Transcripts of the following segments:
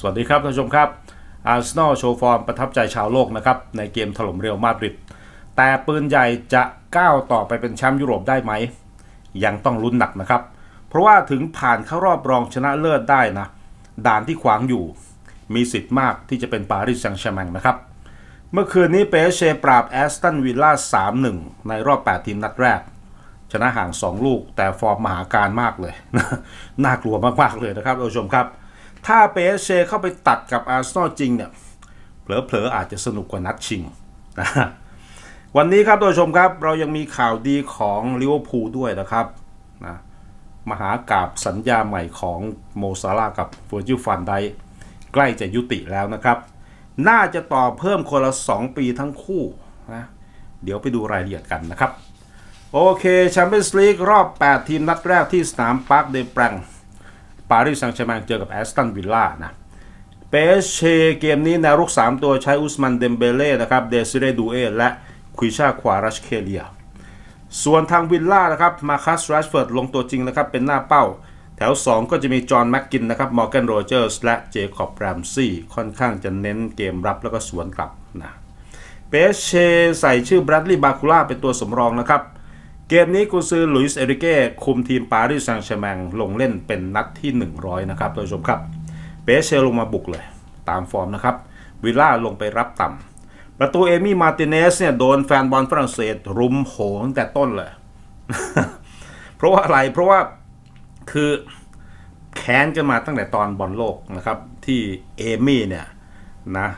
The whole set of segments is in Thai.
สวัสดีครับท่านผู้ชมครับอาร์เซนอลโชว์ฟอร์มประทับใจชาวโลกนะครับในเกมถล่มเรอัลมาดริดแต่ปืนใหญ่จะก้าวต่อไปเป็นแชมป์ยุโรปได้ไหม ยังต้องลุ้นหนักนะครับ เพราะว่าถึงผ่านเข้ารอบรองชนะเลิศได้นะ ด่านที่ขวางอยู่ มีสิทธิ์มากที่จะเป็นปารีสแซงต์แชร์แมงนะครับ เมื่อคืนนี้เปเชปราบแอสตันวิลล่า 3-1 ในรอบ 8 ทีมนัดแรก ชนะห่าง 2 ลูกแต่ฟอร์มมหาการมากเลย น่ากลัวมากๆเลยนะครับท่านผู้ชมครับ ถ้าเปเชเข้าไปตัดกับอาร์เซนอลจริงเนี่ยเผลอๆอาจจะสนุกกว่านัดชิงนะวันนี้ครับท่านผู้ชมครับเรายังมีข่าวดีของลิเวอร์พูลด้วยนะครับนะมหากาบสัญญาใหม่ของโมซาลากับเวอร์จิลฟันไดใกล้จะยุติแล้วนะครับ น่าจะต่อเพิ่มคนละ 2 ปีทั้งคู่นะเดี๋ยวไปดูรายละเอียดกันนะครับ โอเคแชมเปี้ยนส์ลีกรอบ 8 ทีมนัดแรกที่สนามปาร์คเดแปรง ปารีสแซงต์แชร์แมงเจอกับแอสตันวิลล่านะเปเชเกมนี้แนวรุก 3 ตัวใช้อุสมันเดมเบเล่นะครับเดซิเรดูเอและคุยชาควารัชเคเลีย ส่วนทางวิลล่านะครับมาคัสแรชเฟิร์ดลงตัวจริงนะครับเป็นหน้าเป้า แถว 2 ก็จะมีจอห์นแม็กกินนะครับมอร์แกนโรเจอร์สและเจคอบแรมซี่ค่อนข้างจะเน้นเกมรับแล้วก็สวนกลับนะเปเชใส่ชื่อแบรดลีย์บาคูล่าเป็นตัวสำรองนะครับ เกมนี้กุนซือลุยส์เอริเก้คุมทีมปารีสแซงต์แชร์แมงลงเล่นเป็นนัดที่ 100 นะครับท่านผู้ชมครับเปเชลลงมาบุกเลย ตามฟอร์มนะครับวิลล่าลงไปรับต่ำประตูเอมี่มาร์ติเนสเนี่ยโดนแฟนบอลฝรั่งเศสรุมโหตั้งแต่ต้นเลย เพราะว่าอะไรเพราะว่าคือแค้นกันมาตั้งแต่ตอนบอลโลกนะครับที่เอมี่เนี่ยนะ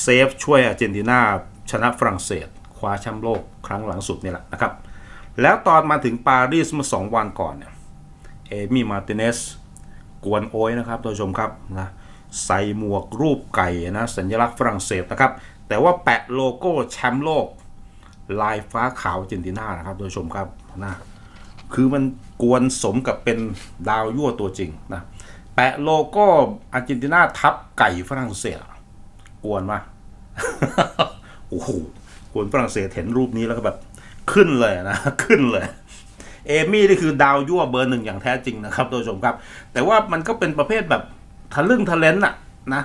เซฟช่วยอาร์เจนตินาชนะฝรั่งเศส คว้าแชมป์โลกครั้งหลังสุดนี่แหละนะครับ แล้วตอนมาถึงปารีสเมื่อสองวันก่อนเนี่ยเอมี่มาร์ติเนสกวนโอยนะครับท่านผู้ชมครับนะใส่หมวกรูปไก่นะสัญลักษณ์ฝรั่งเศสนะครับ แต่ว่าแปะโลโก้แชมป์โลก ลายฟ้าขาวอาร์เจนตินานะครับท่านผู้ชมครับนะคือมันกวนสมกับเป็นดาวยั่วตัวจริงนะแปะโลโก้อาร์เจนตินาทับไก่ฝรั่งเศสกวนมาโอ้โหคนฝรั่งเศสเห็นรูปนี้แล้วก็แบบ ขึ้นเลยนะ ขึ้นเลยเอมี่นี่คือดาวยั่วเบอร์หนึ่งอย่างแท้จริงนะครับท่านผู้ชมครับ แต่ว่ามันก็เป็นประเภทแบบทะลึ่งทะเลนต์อะนะ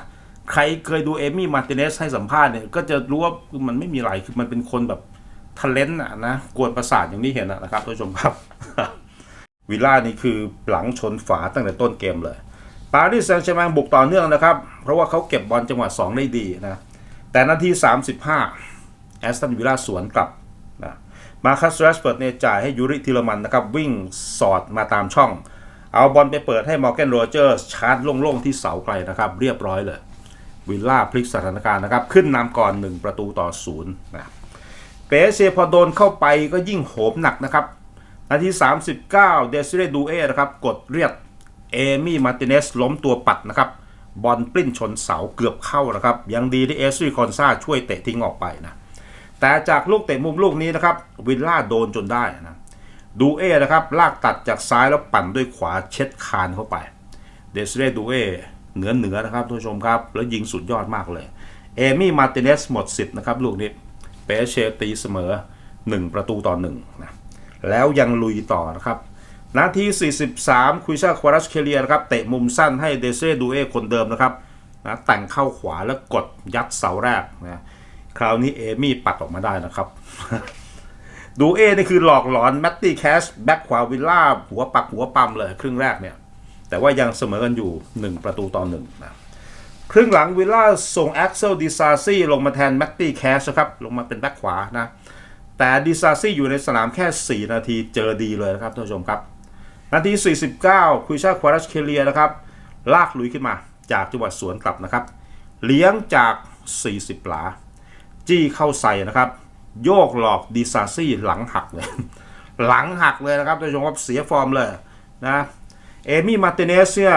ใครเคยดูเอมี่มาร์ติเนสให้สัมภาษณ์เนี่ยก็จะรู้ว่าคือมันไม่มีอะไรคือมันเป็นคนแบบทะเลนต์อะนะกวนประสาทอย่างที่เห็นนะครับท่านผู้ชมครับ วิลล่านี่คือหลังชนฝาตั้งแต่ต้นเกมเลยปารีสแซงต์แชร์แมงบุกต่อเนื่องนะครับ เพราะว่าเขาเก็บบอลจังหวะ2ได้ดีนะแต่นาที 35แอสตันวิลล่าสวนกลับ มาคัสแรชเปิดเนี่ยจ่ายให้ยูริทิลมันนะครับ วิ่งสอดมาตามช่อง เอาบอลไปเปิดให้มอร์แกนโรเจอร์ชาร์จโล่งๆที่เสาไกลนะครับ เรียบร้อยเลย วิลล่าพลิกสถานการณ์นะครับ ขึ้นนำก่อน 1 ประตูต่อศูนย์นะเปเชพอโดนเข้าไปก็ยิ่งโหมหนักนะครับนาที 39 เดซิเรดูเอนะครับ กดเรียกเอมี่มาติเนสล้มตัวปัดนะครับ บอลปลิ้นชนเสาเกือบเข้านะครับ ยังดีที่เอสรีคอนซาช่วยเตะทิ้งออกไปนะ แต่จากลูกเตะมุมลูกนี้นะครับวิลล่าโดนจนได้นะดูเอนะครับลากตัดจากซ้ายแล้วปั่นด้วยขวาเช็ดคานเข้าไปเดซเรดูเอเหนือเหนือนะครับท่านผู้ชมครับ แล้วยิงสุดยอดมากเลย เอมี่มาติเนสหมดสิทธิ์นะครับ ลูกนี้เปเชตีเสมอ 1 ประตูต่อ1นะแล้วยังลุยต่อนะครับ นาที 43 คุยชาควารัชเคเลียนะครับ เตะมุมสั้นให้เดเซดูเอคนเดิมนะครับนะแต่งเข้าขวาแล้วกดยัดเสาแรกนะ คราวนี้เอมี่ปัดออกมาได้นะครับ ดูเอนี่คือหลอกหลอนแมตตี้แคชแบ็คขวาวิลล่าหัวปักหัวปั๊มเลย ครึ่งแรกเนี่ย แต่ว่ายังเสมอกันอยู่ 1 ประตูต่อหนึ่งนะครึ่งหลังวิลล่าส่งแอ็กเซลดิซาซี่ลงมาแทนแมตตี้แคชนะครับ ลงมาเป็นแบ็คขวานะ แต่ดิซาซี่อยู่ในสนามแค่ 4 นาทีเจอดีเลยนะครับท่านผู้ชมครับ นาที 49 คุยชาควารัชเคเลียนะครับ ลากลุยขึ้นมาจากจังหวัดสวนกลับนะครับ เลี้ยงจาก 40 หลา จี้เข้าใส่นะครับ โยกหลอกดิซาซี่หลังหักเลย หลังหักเลยนะครับท่านผู้ชมครับเสียฟอร์มเลยนะเอมี่มาร์ติเนสเนี่ย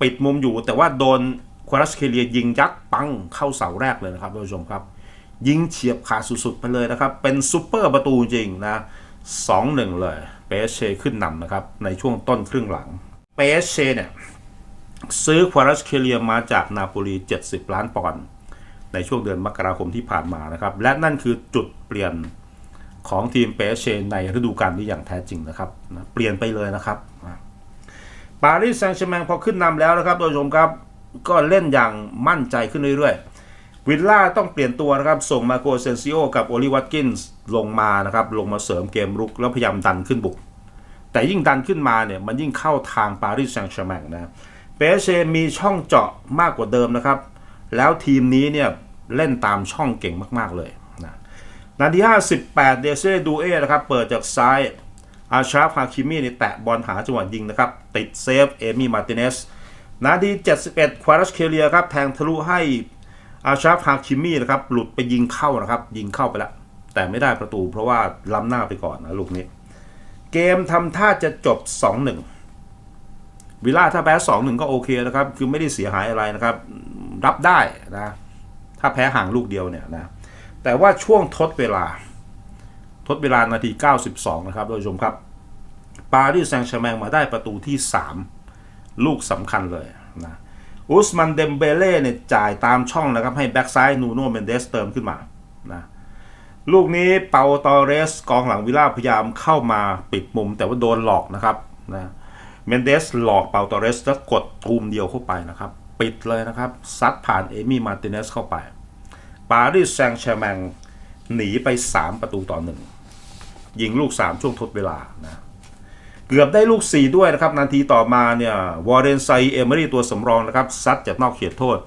ปิดมุมอยู่ แต่ว่าโดนควารัชเคเลียยิงยัดปังเข้าเสาแรกเลยนะครับท่านผู้ชมครับ ยิงเฉียบขาดสุดๆไปเลยนะครับ เป็นซูเปอร์ประตูจริงนะสองหนึ่งเลยเปเชขึ้นนำนะครับ ในช่วงต้นครึ่งหลังเปเชเนี่ยซื้อควารัชเคเลียมาจากนาโปลี 70 ล้านปอนด์ ในช่วงเดือนมกราคมที่ผ่านมานะครับ และนั่นคือจุดเปลี่ยนของทีมเปเชในฤดูกาลนี้อย่างแท้จริงนะครับนะเปลี่ยนไปเลยนะครับปารีสแซงต์แชร์แมงพอขึ้นนำแล้วนะครับโดยชมครับก็เล่นอย่างมั่นใจขึ้นเรื่อยๆ วิลล่าต้องเปลี่ยนตัวนะครับ ส่งมาโกเซนซิโอกับโอลิวัตกินส์ลงมานะครับ ลงมาเสริมเกมรุกแล้วพยายามดันขึ้นบุก แต่ยิ่งดันขึ้นมาเนี่ย มันยิ่งเข้าทางปารีสแซงต์แชร์แมงนะเปเชมีช่องเจาะมากกว่าเดิมนะครับ แล้วทีมนี้เนี่ยเล่นตามช่องเก่งมากๆเลยนะนาที 58 เดเซ่ดูเอนะครับ เปิดจากซ้าย อาชาฟฮาคิมีนี่แตะบอลหาจังหวะยิงนะครับ ติดเซฟ เอมี่มาร์ติเนส นาที 71 ควารัสเคเลียครับ แทงทะลุให้อาชาฟฮาคิมีนะครับ หลุดไปยิงเข้านะครับ ยิงเข้าไปแล้ว แต่ไม่ได้ประตูเพราะว่าล้ำหน้าไปก่อนนะลูกนี้ เกมทำท่าจะจบ 2-1วิลล่าถ้าแพ้2-1ก็โอเคนะครับ คือไม่ได้เสียหายอะไรนะครับ รับได้นะ ถ้าแพ้ห่างลูกเดียวเนี่ยนะ แต่ว่าช่วงทดเวลา ทดเวลานาที 92 นะครับท่านผู้ชมครับ ปารีสแซงต์แชร์แมงมาได้ประตูที่ 3 ลูกสำคัญเลยนะอุสมันเดมเบเล่เนี่ยจ่ายตามช่องนะครับ ให้แบ็กซ้ายนูโนเมนเดสเติมขึ้นมานะลูกนี้เปาตอเรสกองหลังวิลล่าพยายามเข้ามาปิดมุม แต่ว่าโดนหลอกนะครับนะเมนเดสหลอกเปาตอเรสแล้วกดทูมเดียวเข้าไปนะครับ ปิดเลยนะครับ ซัดผ่านเอมี่มาร์ติเนสเข้าไป ปารีสแซงต์แชร์แมงหนีไป 3 ประตูต่อหนึ่งยิงลูก 3 ช่วงทดเวลานะเกือบได้ลูก 4 ด้วยนะครับ นาทีต่อมาเนี่ยวอร์เรนไซเอเมอรี่ตัวสำรองนะครับ ซัดจากนอกเขตโทษ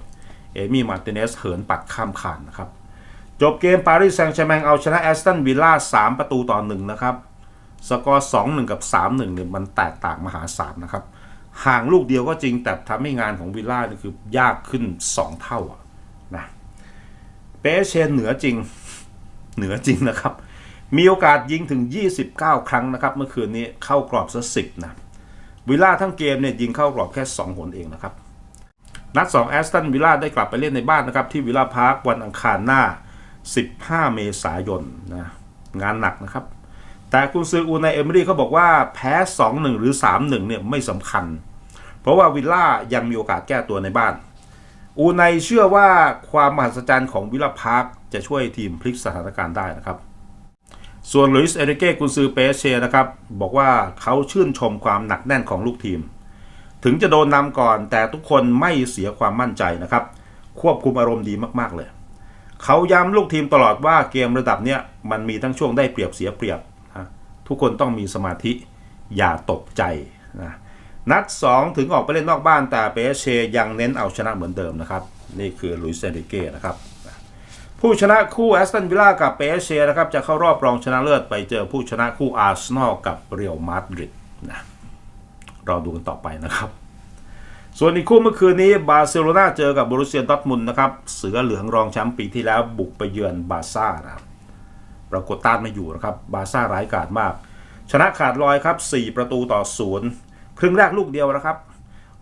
เอมี่มาร์ติเนสเหินปัดข้ามคานนะครับ จบเกมปารีสแซงต์แชร์แมงเอาชนะแอสตันวิลล่า3ประตูต่อหนึ่งนะครับสกอร์ 2-1 กับ 3-1เนี่ยมันแตกต่างมหาศาลนะครับ ห่างลูกเดียวก็จริงแต่ทำให้งานของวิลล่านี่คือยากขึ้น 2 เท่าอะนะเปเชนเหนือจริงเหนือจริงนะครับ มีโอกาสยิงถึง 29 ครั้งนะครับเมื่อคืนนี้เข้ากรอบซะสิบนะวิลล่าทั้งเกมเนี่ยยิงเข้ากรอบแค่ 2 หนเองนะครับ นัด2แอสตันวิลล่าได้กลับไปเล่นในบ้านนะครับ ที่วิลล่าพาร์ควันอังคารหน้า 15 เมษายนนะงานหนักนะครับ แต่คุณซืออูในเอมรี่เขาบอกว่าแพ้ 2-1 หรือ 3-1 เนี่ยไม่สำคัญ เพราะว่าวิลล่ายังมีโอกาสแก้ตัวในบ้าน อูไนเชื่อว่าความมหัศจรรย์ของวิลล่าพาร์คจะช่วยทีมพลิกสถานการณ์ได้นะครับ ส่วนลุยส์เอริเก้กุนซือเปเชนะครับ บอกว่าเขาชื่นชมความหนักแน่นของลูกทีม ถึงจะโดนนำก่อนแต่ทุกคนไม่เสียความมั่นใจนะครับ ควบคุมอารมณ์ดีมากๆเลย เขาย้ำลูกทีมตลอดว่าเกมระดับเนี้ยมันมีทั้งช่วงได้เปรียบเสียเปรียบ ทุกคนต้องมีสมาธิอย่าตกใจนะนัด 2 ถึงออกไปเล่นนอกบ้านแต่เปเชยังเน้นเอาชนะเหมือนเดิมนะครับ นี่คือลุยเซนริเก้นะครับ ผู้ชนะคู่แอสตันวิลล่ากับเปเชนะครับจะเข้ารอบรองชนะเลิศไปเจอผู้ชนะคู่อาร์เซนอลกับเรอัลมาดริดนะรอดูกันต่อไปนะครับ ส่วนอีกคู่เมื่อคืนนี้บาร์เซโลนาเจอกับบรูเซียดอทมุนนะครับเสือเหลืองรองแชมป์ปีที่แล้วบุกไปเยือนบาซ่านะครับ ปรากฏต้านไม่อยู่นะครับบาซ่าร้ายกาจมาก ชนะขาดลอยครับ 4 ประตูต่อศูนย์ครึ่งแรกลูกเดียวนะครับ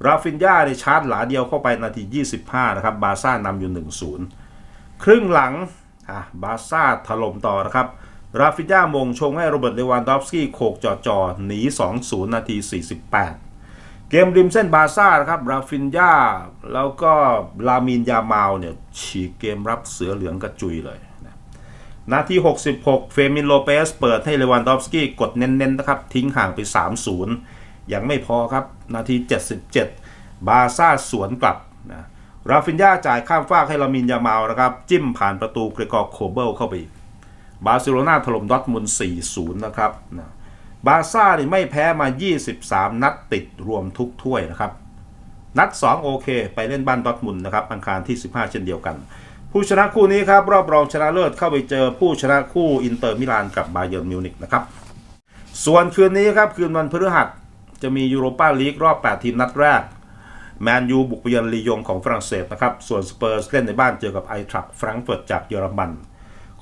ราฟินญาในชาร์จหลาเดียวเข้าไปนาที 25 นะครับ บาซ่านำอยู่ 1-0 ครึ่งหลังบาซ่าถล่มต่อนะครับ ราฟินญามงชงให้โรเบิร์ตเลวานดอฟสกี้โขกจอจอหนี 2-0 นาที 48เกมริมเส้นบาซ่านะครับ ราฟินญาแล้วก็ลามินยามาลเนี่ย ฉีกเกมรับเสือเหลืองกระจุยเลย นาที 66 เฟมินโลเปสเปิดให้เลวานดอฟสกี้กดเน้นๆนะครับ ทิ้งห่างไป 3-0 ยังไม่พอครับ นาที 77 บาซ่าสวนกลับนะราฟินญาจ่ายข้ามฟากให้ลามินยามาลนะครับ จิ้มผ่านประตูเกรกอร์โคเบิลเข้าไปอีกบาร์เซโลนาถล่มดอทมุน4-0 นะครับนะบาซ่านี่ไม่แพ้มา 23 นัดติดรวมทุกถ้วยนะครับ นัด 2 โอเค ไปเล่นบ้านดอทมุนนะครับอังคารที่ 15 เช่นเดียวกัน ผู้ชนะคู่นี้ครับรอบรองชนะเลิศเข้าไปเจอผู้ชนะคู่อินเตอร์มิลานกับบาเยิร์นมิวนิกนะครับส่วนคืนนี้ครับคืนวันพฤหัสจะมียูโรปาลีกรอบ 8 ทีมนัดแรกแมนยูบุกไปเยือนลียงของฝรั่งเศสนะครับส่วนสเปอร์สเล่นในบ้านเจอกับไอทรัคแฟรงก์เฟิร์ตจากเยอรมัน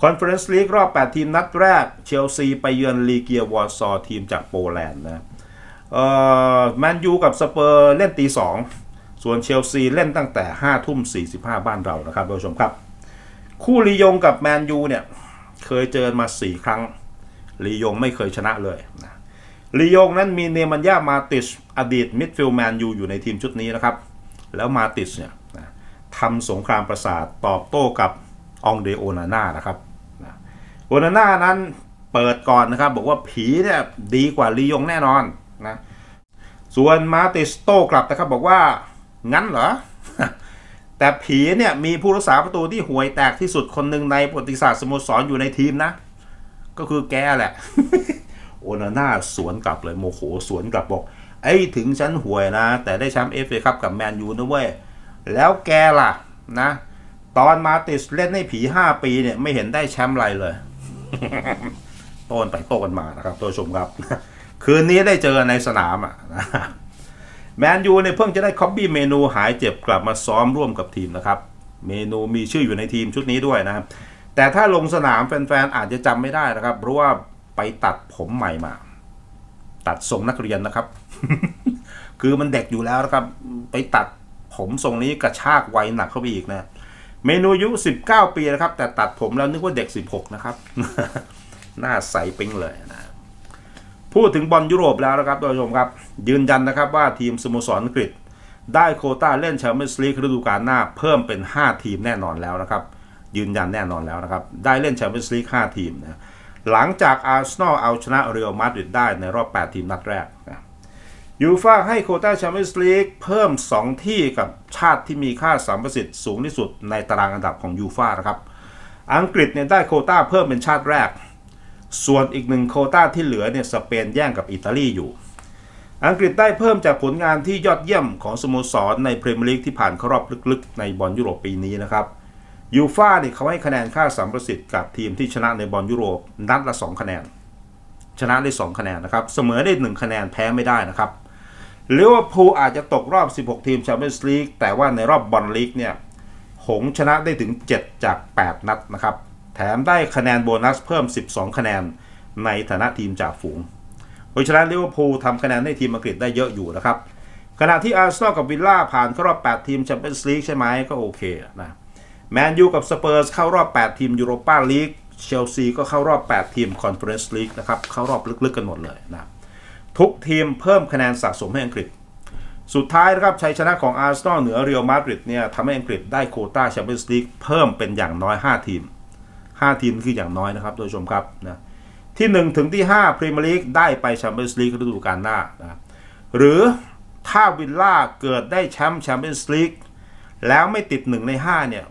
คอนเฟอเรนซ์ลีกรอบ 8 ทีมนัดแรก เชลซีไปเยือนลีเกียวอร์ซอทีมจากโปแลนด์นะแมนยูกับสเปอร์เล่นตี2 ส่วนเชลซีเล่นตั้งแต่5ทุ่ม45 บ้านเรานะครับท่านผู้ชมครับ คู่ลียงกับแมนยูเนี่ยเคยเจอมา 4 ครั้งลียงไม่เคยชนะเลยนะลียงนั้นมีเนมันยามาติชอดีตมิดฟิลด์แมนยูอยู่ในทีมชุดนี้นะครับ แล้วมาติชเนี่ยนะทำสงครามประสาทตอบโต้กับองเดโอนาน่านะครับโอนาน่านั้นเปิดก่อนนะครับ บอกว่าผีเนี่ยดีกว่าลียงแน่นอนนะส่วนมาติสโต้กลับนะครับบอกว่า งั้นเหรอ แต่ผีเนี่ยมีผู้รักษาประตูที่ห่วยแตกที่สุดคนหนึ่งในประวัติศาสตร์สโมสรอยู่ในทีมนะ ก็คือแกแหละ โอนาน่าสวนกลับเลยโมโหสวนกลับบอก ไอ้ถึงฉันห่วยนะ แต่ได้แชมป์เอฟเอคัพกับแมนยูนะเว้ย แล้วแกล่ะนะ ตอนมาติสเล่นให้ผี 5 ปีเนี่ยไม่เห็นได้แชมป์อะไรเลยต้นไปโต้กันมานะครับตัวชมครับ คืนนี้ได้เจอในสนามอะนะ แมนยูเนี่ยเพิ่งจะได้คอบบี้เมนูหายเจ็บกลับมาซ้อมร่วมกับทีมนะครับ เมนูมีชื่ออยู่ในทีมชุดนี้ด้วยนะครับ แต่ถ้าลงสนามแฟนๆอาจจะจำไม่ได้นะครับ เพราะว่าไปตัดผมใหม่มา ตัดทรงนักเรียนนะครับ คือมันเด็กอยู่แล้วนะครับ ไปตัดผมทรงนี้กระชากวัยหนักเข้าไปอีกนะ เมนูอายุ 19 ปีนะครับ แต่ตัดผมแล้วนึกว่าเด็ก 16 นะครับ หน้าใสปิ๊งเลยนะ พูดถึงบอลยุโรปแล้วนะครับท่านผู้ชมครับ ยืนยันนะครับว่าทีมสโมสรอังกฤษ ได้โคต้าเล่นแชมเปี้ยนส์ลีกฤดูกาลหน้าเพิ่มเป็น 5 ทีมแน่นอนแล้วนะครับ ยืนยันแน่นอนแล้วนะครับ ได้เล่นแชมเปี้ยนส์ลีก5ทีมนะหลังจากอาร์เซนอลเอาชนะเรอัลมาดริดได้ในรอบ 8 ทีมนัดแรกนะยูฟ่าให้โคต้าแชมเปี้ยนส์ลีกเพิ่ม 2 ที่กับชาติที่มีค่าสัมประสิทธิ์สูงที่สุดในตารางอันดับของยูฟ่านะครับอังกฤษเนี่ยได้โคต้าเพิ่มเป็นชาติแรก ส่วนอีกหนึ่งโควต้าที่เหลือเนี่ยสเปนแย่งกับอิตาลีอยู่ อังกฤษได้เพิ่มจากผลงานที่ยอดเยี่ยมของสโมสรในพรีเมียร์ลีกที่ผ่านเข้ารอบลึกๆ ในบอลยุโรปปีนี้นะครับยูฟ่าเนี่ยเขาให้คะแนนค่าสัมประสิทธิ์กับทีมที่ชนะในบอลยุโรปนัดละ 2 คะแนน ชนะได้ 2 คะแนนนะครับ เสมอได้ 1 คะแนนแพ้ไม่ได้นะครับลิเวอร์พูลอาจจะตกรอบ 16 ทีมแชมเปี้ยนส์ลีกแต่ว่าในรอบบอลลีกเนี่ยหงชนะได้ถึง 7 จาก 8 นัดนะครับ แถมได้คะแนนโบนัสเพิ่ม 12 คะแนนในฐานะทีมจากฝูงเพราะฉะนั้นลิเวอร์พูลทำคะแนนให้ทีมอังกฤษได้เยอะอยู่นะครับ ขณะที่อาร์เซนอลกับวิลล่าผ่านเข้ารอบ 8 ทีมแชมเปี้ยนส์ลีกใช่ไหมก็โอเคนะแมนยูกับสเปอร์สเข้ารอบ 8 ทีมยูโรปาลีกเชลซีก็เข้ารอบ 8 ทีมคอนเฟอเรนซ์ลีกนะครับเข้ารอบลึกๆกันหมดเลยนะทุกทีมเพิ่มคะแนนสะสมให้อังกฤษ สุดท้ายนะครับชัยชนะของอาร์เซนอลเหนือเรอัลมาดริดเนี่ยทำให้อังกฤษได้โคต้าแชมเปี้ยนส์ลีกเพิ่มเป็นอย่างน้อย 5 ทีม 5 ทีมคืออย่างน้อยนะครับโดยชมครับนะที่ 1 ถึงที่5พรีเมียร์ลีกได้ไปแชมเปี้ยนส์ลีกฤดูกาลหน้านะหรือถ้าวิลล่าเกิดได้แชมป์แชมเปี้ยนส์ลีกแล้วไม่ติด 1 ใน 5 เนี่ย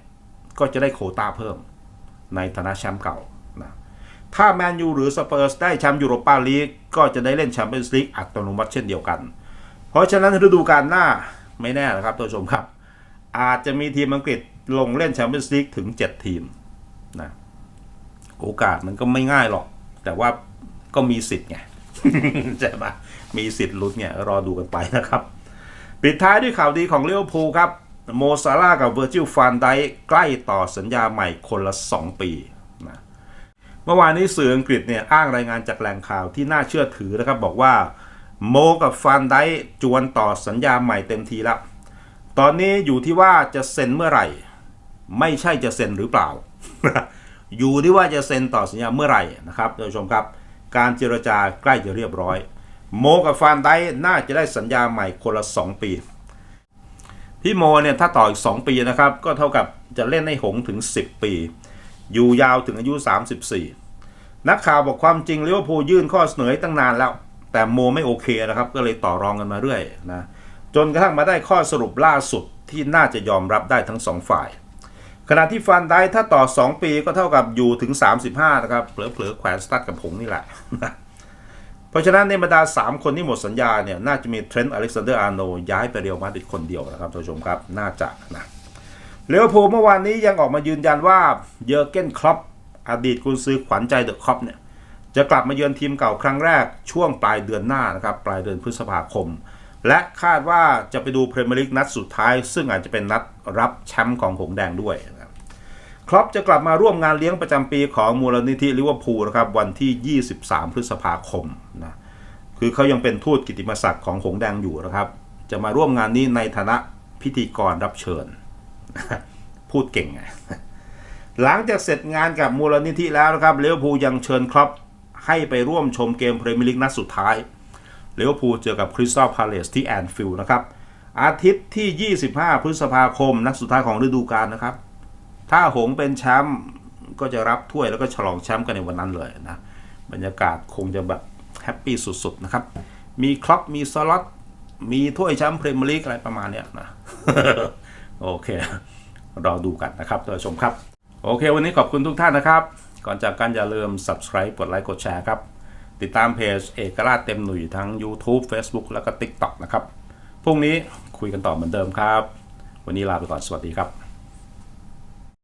ก็จะได้โคต้าเพิ่มในฐานะแชมป์เก่านะถ้าแมนยูหรือสเปอร์สได้แชมป์ยูโรปาลีกก็จะได้เล่นแชมเปี้ยนส์ลีกอัตโนมัติเช่นเดียวกัน เพราะฉะนั้นฤดูกาลหน้าไม่แน่นะครับท่านผู้ชมครับ อาจจะมีทีมอังกฤษลงเล่นแชมเปี้ยนส์ลีกถึง 7 ทีม โอกาสมันก็ไม่ง่ายหรอก แต่ว่าก็มีสิทธิ์ไงใช่ปะมีสิทธิ์ลุ้นเนี่ยรอดูกันไปนะครับ ปิดท้ายด้วยข่าวดีของเลี้ยวภูครับ โมซาร่ากับเวอร์จิลฟานไดใกล้ต่อสัญญาใหม่คนละ 2 ปีนะเมื่อวานนี้สื่ออังกฤษเนี่ยอ้างรายงานจากแหล่งข่าวที่น่าเชื่อถือนะครับ บอกว่าโมกับฟานไดจวนต่อสัญญาใหม่เต็มทีแล้ว ตอนนี้อยู่ที่ว่าจะเซ็นเมื่อไหร่ ไม่ใช่จะเซ็นหรือเปล่า อยู่ที่ว่าจะเซ็นต่อสัญญาเมื่อไหร่นะครับท่านผู้ชมครับ การเจรจาใกล้จะเรียบร้อย โมกับฟานไดน่าจะได้สัญญาใหม่คนละ 2 ปี พี่โมเนี่ยถ้าต่ออีก 2 ปีนะครับ ก็เท่ากับจะเล่นให้หงถึง 10 ปี อยู่ยาวถึงอายุ 34 นักข่าวบอกความจริงลิเวอร์พูลยื่นข้อเสนอให้ตั้งนานแล้ว แต่โมไม่โอเคนะครับ ก็เลยต่อรองกันมาเรื่อยนะจนกระทั่งมาได้ข้อสรุปล่าสุดที่น่าจะยอมรับได้ทั้งสองฝ่าย ขณะที่ฟันได้ถ้าต่อ 2 ปีก็เท่ากับอยู่ถึง 35 นะครับเผลอๆแขวนสตัดกับผงนี่แหละ เพราะฉะนั้นในบรรดา 3 คนที่หมดสัญญาเนี่ย น่าจะมีเทรนต์อเล็กซานเดอร์อาร์โนย้ายไปเรียวมาดริดคนเดียวนะครับท่านผู้ชมครับน่าจะนะเลี้ยวภูลเมื่อวานนี้ยังออกมายืนยันว่าเยอร์เกนคล็อปอดีตกุนซือขวัญใจเดอะคล็อปเนี่ยจะกลับมาเยือนทีมเก่าครั้งแรกช่วงปลายเดือนหน้านะครับปลายเดือนพฤษภาคม และคาดว่าจะไปดูพรีเมียร์ลีกนัดสุดท้าย ซึ่งอาจจะเป็นนัดรับแชมป์ของหงส์แดงด้วย ครับครอปจะกลับมาร่วมงานเลี้ยงประจำปีของมูลนิธิลิเวอร์พูลนะครับวันที่ 23 พฤษภาคมนะคือเขายังเป็นทูตกิตติมศักดิ์ของหงแดงอยู่นะครับ จะมาร่วมงานนี้ในฐานะพิธีกรรับเชิญ พูดเก่งไงหลังจากเสร็จงานกับมูลนิธิแล้วนะครับลิเวพูยังเชิญครอปให้ไปร่วมชมเกมพรีเมียร์ลีกนัดสุดท้ายลิเวพูเจอกับคริสตัลพาเลสที่แอนฟิลด์นะครับ อาทิตย์ที่ 25 พฤษภาคมนัดสุดท้ายของฤดูกาลนะครับ ถ้าหงเป็นแชมป์ก็จะรับถ้วยแล้วก็ฉลองแชมป์กันในวันนั้นเลยนะ บรรยากาศคงจะแบบแฮปปี้สุดๆนะครับ มีครอปมีสล็อตมีถ้วยแชมป์พรีเมียร์ลีกอะไรประมาณเนี้ยนะ โอเครอดูกันนะครับท่านผู้ชมครับ โอเค วันนี้ขอบคุณทุกท่านนะครับ ก่อนจากกันอย่าลืม subscribe กดไลค์กดแชร์ครับ ติดตามเพจเอกราชเต็มหนุ่ยทั้ง YouTube Facebook แล้วก็ TikTok นะครับพรุ่งนี้คุยกันต่อเหมือนเดิมครับ วันนี้ลาไปก่อนสวัสดีครับ